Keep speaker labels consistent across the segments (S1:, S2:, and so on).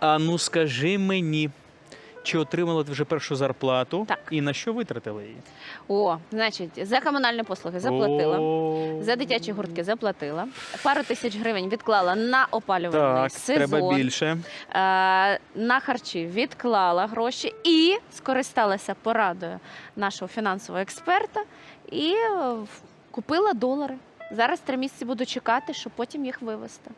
S1: А ну скажи мені, чи отримала ти вже першу зарплату
S2: Так.
S1: і на що витратила її?
S2: О, значить, за комунальні послуги заплатила.
S1: О,
S2: За дитячі гуртки заплатила. Пару тисяч гривень відклала на опалювальний
S1: Так,
S2: сезон.
S1: треба більше.
S2: Е, на харчі відклала гроші і скористалася порадою нашого фінансового експерта і е, в- купила долари. Зараз три місяці буду чекати, щоб потім їх вивезти.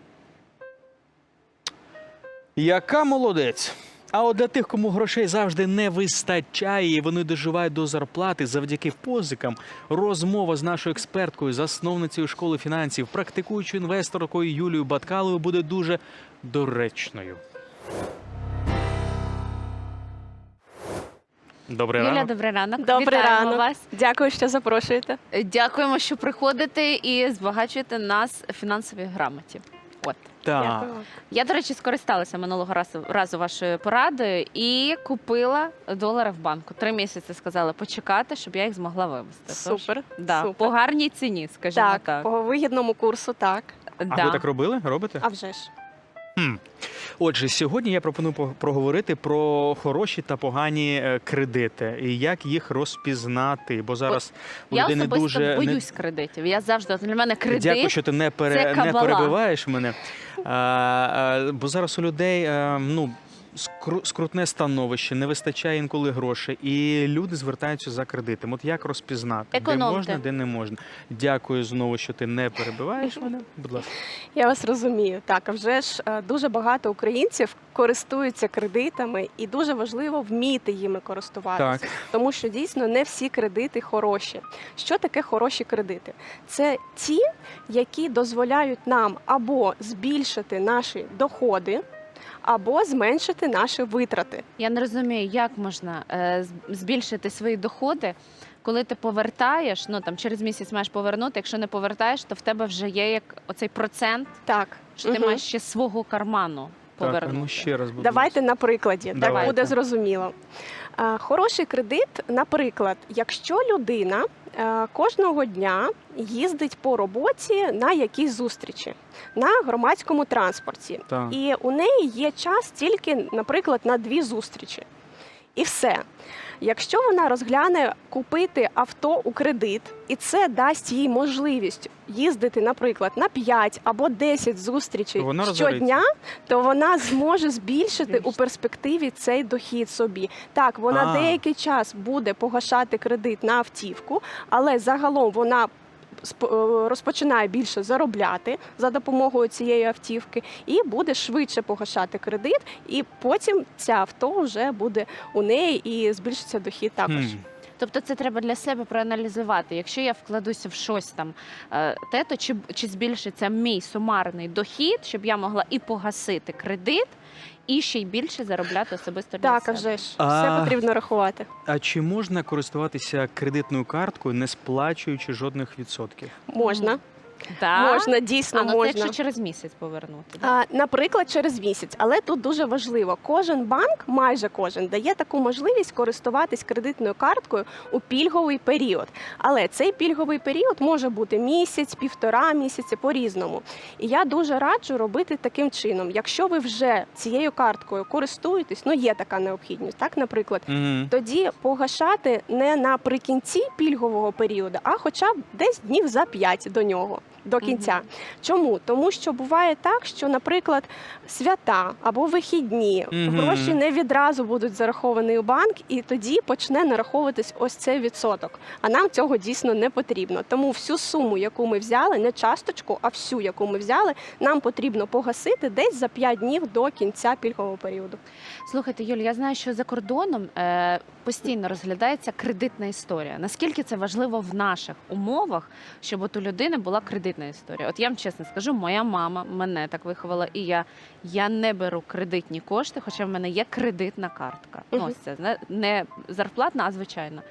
S1: Яка молодець! А от для тих, кому грошей завжди не вистачає, і вони доживають до зарплати завдяки позикам, розмова з нашою експерткою, засновницею школи фінансів, практикуючою інвесторкою Юлією Баткаловою буде дуже доречною. Добрий
S2: Юля,
S1: ранок.
S2: добрий ранок.
S3: Добрий
S2: Вітаємо
S3: ранок.
S2: вас.
S3: Дякую, що запрошуєте.
S2: Дякуємо, що приходите і збагачуєте нас фінансовій грамоті. От.
S1: Так.
S2: Я, до речі, скористалася минулого разу, разу вашою порадою і купила долари в банку. Три місяці сказали почекати, щоб я їх змогла вивезти. Тож,
S3: Супер.
S2: да,
S3: супер.
S2: по гарній ціні, скажімо так.
S3: Так, по вигідному курсу, так.
S1: А
S2: Да.
S1: ви так робили? Робите?
S3: А вже ж.
S1: Хм. Отже, сьогодні я пропоную по- проговорити про хороші та погані е, кредити і як їх розпізнати. Бо зараз у
S2: Я
S1: людини
S2: особисто
S1: дуже не-
S2: боюсь кредитів. Я завжди для мене кредит.
S1: Дякую, що ти не, пере... не перебиваєш мене. А, а, бо зараз у людей а, ну, скру... скрутне становище, не вистачає інколи грошей, і люди звертаються за кредитом. От як розпізнати, де можна, де не можна. Дякую знову, що ти не перебиваєш мене. Будь ласка.
S3: Я вас розумію. Так, а вже ж е, дуже багато українців користуються кредитами, і дуже важливо вміти їми користуватися.
S1: Так.
S3: Тому що дійсно не всі кредити хороші. Що таке хороші кредити? Це ті, які дозволяють нам або збільшити наші доходи, або зменшити наші витрати.
S2: Я не розумію, як можна е, збільшити свої доходи, коли ти повертаєш, ну там через місяць маєш повернути. Якщо не повертаєш, то в тебе вже є як оцей процент,
S3: Так,
S2: що ти маєш ще свого карману
S1: Так,
S2: повернути.
S1: ну ще раз, будь
S3: Давайте на прикладі, так буде зрозуміло. Хороший кредит, наприклад, якщо людина е, кожного дня їздить по роботі на якісь зустрічі на громадському транспорті,
S1: Так.
S3: і у неї є час тільки, наприклад, на дві зустрічі. І все. Якщо вона розгляне купити авто у кредит, і це дасть їй можливість їздити, наприклад, на 5 або 10 зустрічей
S1: То вона
S3: щодня, то вона зможе збільшити у перспективі цей дохід собі. Так, вона
S1: А.
S3: деякий час буде погашати кредит на автівку, але загалом вона розпочинає більше заробляти за допомогою цієї автівки і буде швидше погашати кредит, і потім ця авто вже буде у неї і збільшиться дохід також.
S2: Тобто це треба для себе проаналізувати. Якщо я вкладуся в щось там е, те, то чи, чи збільшиться мій сумарний дохід, щоб я могла і погасити кредит, і ще й більше заробляти особисто для
S3: Так,
S2: себе.
S3: вже ж
S1: А.
S3: все потрібно рахувати.
S1: А чи можна користуватися кредитною карткою, не сплачуючи жодних відсотків?
S3: Можна,
S2: Так?
S3: можна, дійсно
S2: а, ну, це якщо через місяць повернути. да?
S3: А, Наприклад, через місяць, але тут дуже важливо. Кожен банк, майже кожен, дає таку можливість користуватись кредитною карткою у пільговий період. Але цей пільговий період може бути місяць, півтора місяці по-різному. І я дуже раджу робити таким чином. Якщо ви вже цією карткою користуєтесь, ну є така необхідність, так, наприклад.
S1: Угу.
S3: Тоді погашати не наприкінці пільгового періоду, а хоча б десь днів за 5 до нього. До кінця.
S2: Мгм.
S3: Чому? Тому що буває так, що, наприклад, свята або вихідні
S1: Мгм.
S3: гроші не відразу будуть зараховані у банк, і тоді почне нараховуватись ось цей відсоток. А нам цього дійсно не потрібно. Тому всю суму, яку ми взяли, не часточку, а всю, яку ми взяли, нам потрібно погасити десь за 5 днів до кінця пільгового періоду.
S2: Слухайте, Юль, я знаю, що за кордоном е, постійно розглядається кредитна історія. Наскільки це важливо в наших умовах, щоб от у людини була кредитна історія? От я вам чесно скажу, моя мама мене так виховала, і я, я не беру кредитні кошти, хоча в мене є кредитна картка.
S3: Мгм.
S2: ось це не- не зарплатна, а звичайна.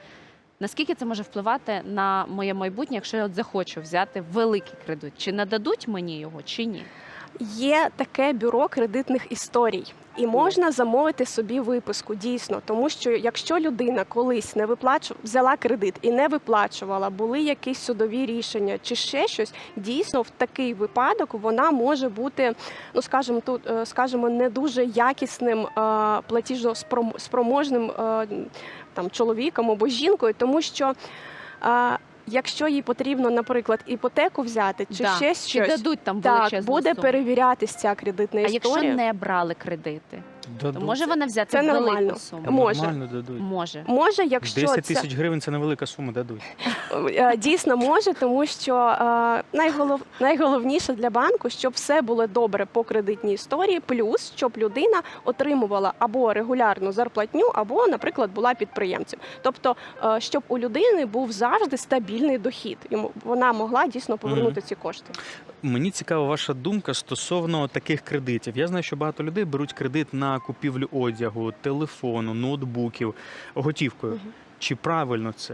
S2: Наскільки це може впливати на моє майбутнє, якщо я от захочу взяти великий кредит? Чи нададуть мені його, чи ні?
S3: Є таке бюро кредитних історій. І можна замовити собі виписку дійсно, тому що якщо людина колись не виплачу, взяла кредит і не виплачувала, були якісь судові рішення чи ще щось, дійсно в такий випадок вона може бути, ну скажімо, тут е, скажімо, не дуже якісним е, платіжно-спроможним е, там чоловіком або жінкою, тому що. Якщо їй потрібно, наприклад, іпотеку взяти чи
S2: Да.
S3: ще
S2: Чи
S3: щось,
S2: дадуть там
S3: так
S2: величезну
S3: буде
S2: суму?
S3: перевірятися ця кредитна
S2: А якщо не брали кредити, то
S1: Дадуть.
S2: може вона взяти
S3: це
S2: велику
S3: нормально.
S2: суму?
S3: Може.
S1: Нормально дадуть.
S2: Може.
S3: Може, якщо
S1: 10
S3: це
S1: тисяч гривень це невелика сума дадуть.
S3: Е, Дійсно може, тому що е, найголов... найголовніше для банку, щоб все було добре по кредитній історії, плюс щоб людина отримувала або регулярну зарплатню, або, наприклад, була підприємцем. Тобто, е, щоб у людини був завжди стабільний дохід, йому вона могла дійсно повернути ці кошти.
S1: Мені цікава ваша думка стосовно таких кредитів. Я знаю, що багато людей беруть кредит на купівлю одягу, телефону, ноутбуків готівкою.
S3: Мгм.
S1: Чи правильно це?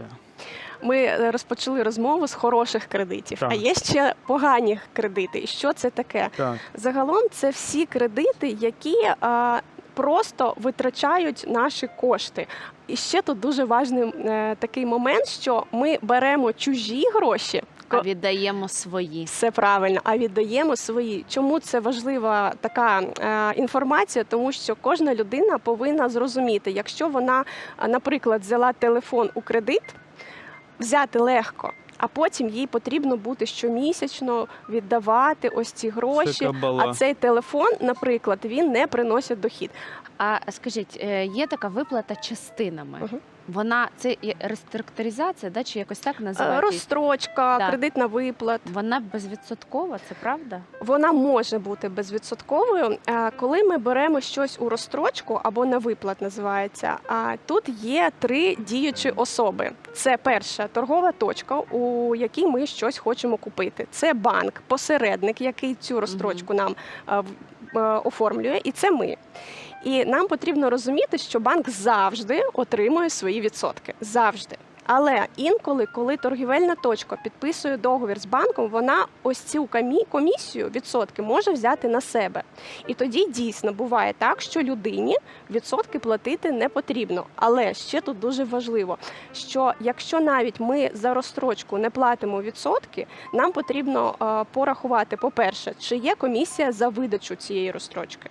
S3: Ми е, розпочали розмову з хороших кредитів,
S1: Так.
S3: а є ще погані кредити. І що це таке?
S1: Так.
S3: Загалом це всі кредити, які а, просто витрачають наші кошти. І ще тут дуже важний е, такий момент, що ми беремо чужі гроші.
S2: А віддаємо свої.
S3: Все правильно, а віддаємо свої. Чому це важлива така е, інформація? Тому що кожна людина повинна зрозуміти, якщо вона, наприклад, взяла телефон у кредит, взяти легко, а потім їй потрібно буде щомісячно віддавати ось ці гроші. А цей телефон, наприклад, він не приносить дохід.
S2: А скажіть, е, є така виплата частинами?
S3: Мгм.
S2: Вона це є реструктуризація, да, чи якось так
S3: Е,
S2: називається?
S3: Розстрочка,
S2: Да.
S3: кредитна виплат.
S2: Вона безвідсоткова, це правда?
S3: Вона може бути безвідсотковою, е, коли ми беремо щось у розстрочку або на виплат називається. А тут є три діючі особи. Це перша торгова точка, у якій ми щось хочемо купити. Це банк, посередник, який цю розстрочку нам е, в- е, оформлює, і це ми. І нам потрібно розуміти, що банк завжди отримує свої відсотки. Завжди. Але інколи, коли торгівельна точка підписує договір з банком, вона ось цю комі- комісію відсотки може взяти на себе. І тоді дійсно буває так, що людині відсотки платити не потрібно. Але ще тут дуже важливо, що якщо навіть ми за розстрочку не платимо відсотки, нам потрібно е, порахувати, по-перше, чи є комісія за видачу цієї розстрочки.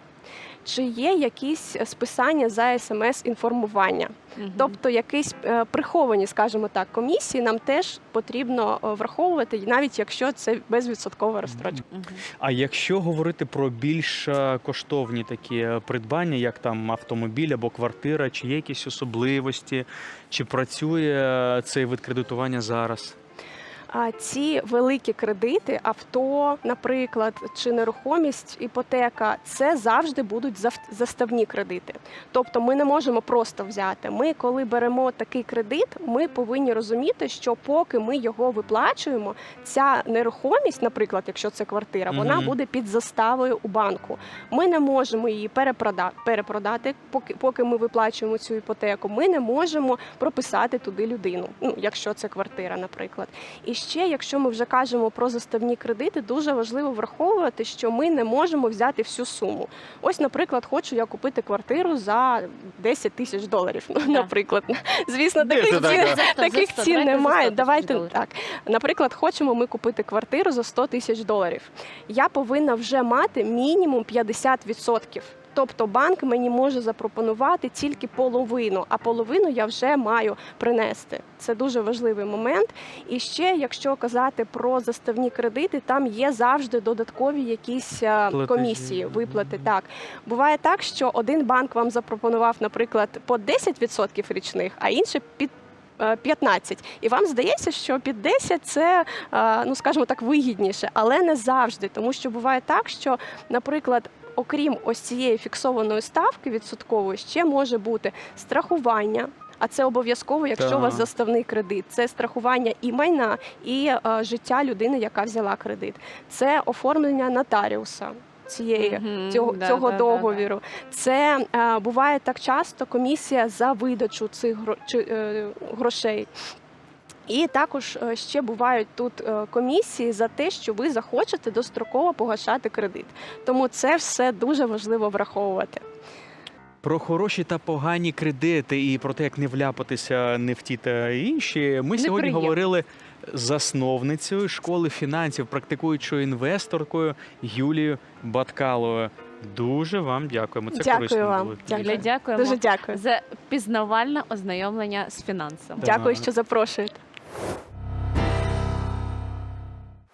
S3: Чи є якісь списання за смс-інформування?
S2: Мгм.
S3: Тобто якісь е, приховані, скажімо так, комісії нам теж потрібно е, враховувати, навіть якщо це безвідсоткова розстрочка.
S2: Мгм.
S1: А якщо говорити про більш е, коштовні такі е, придбання, як там автомобіль або квартира, чи є якісь особливості, чи працює е, цей вид кредитування зараз?
S3: А ці великі кредити, авто, наприклад, чи нерухомість, іпотека, це завжди будуть заставні кредити. Тобто ми не можемо просто взяти. Ми, коли беремо такий кредит, ми повинні розуміти, що поки ми його виплачуємо, ця нерухомість, наприклад, якщо це квартира, вона
S1: Мгм.
S3: буде під заставою у банку. Ми не можемо її перепродати, перепродати, поки, поки ми виплачуємо цю іпотеку. Ми не можемо прописати туди людину, ну якщо це квартира, наприклад. І ще, якщо ми вже кажемо про заставні кредити, дуже важливо враховувати, що ми не можемо взяти всю суму. Ось, наприклад, хочу я купити квартиру за 10 тисяч доларів. Ну, наприклад, звісно, таких цін, таких цін немає. Давайте так. Наприклад, хочемо ми купити квартиру за 100 тисяч доларів. Я повинна вже мати мінімум 50%. Тобто банк мені може запропонувати тільки половину, а половину я вже маю принести. Це дуже важливий момент. І ще, якщо казати про заставні кредити, там є завжди додаткові якісь е, комісії, виплати. Так буває так, що один банк вам запропонував, наприклад, по 10% річних, а інший під 15. І вам здається, що під 10 це, е, ну скажімо так, вигідніше, але не завжди, тому що буває так, що, наприклад. Окрім ось цієї фіксованої ставки відсоткової, ще може бути страхування. А це обов'язково, якщо у вас заставний кредит. Це страхування і майна, і е, життя людини, яка взяла кредит. Це оформлення нотаріуса цієї
S2: Мгм,
S3: цього,
S2: да,
S3: цього
S2: да, да,
S3: договіру. Це е, буває так часто комісія за видачу цих гро, чи, е, грошей. І також е, ще бувають тут е, комісії за те, що ви захочете достроково погашати кредит. Тому це все дуже важливо враховувати.
S1: Про хороші та погані кредити і про те, як не вляпатися не в ті та інші. Ми сьогодні говорили з засновницею школи фінансів, практикуючою інвесторкою Юлією Баткаловою. Дуже вам дякуємо. Це
S3: Дякую
S1: корисно
S3: вам.
S1: було.
S3: Дякую.
S2: Юля, дякуємо
S3: Дуже дякую.
S2: за пізнавальне ознайомлення з фінансами.
S3: Дякую, що запрошуєте.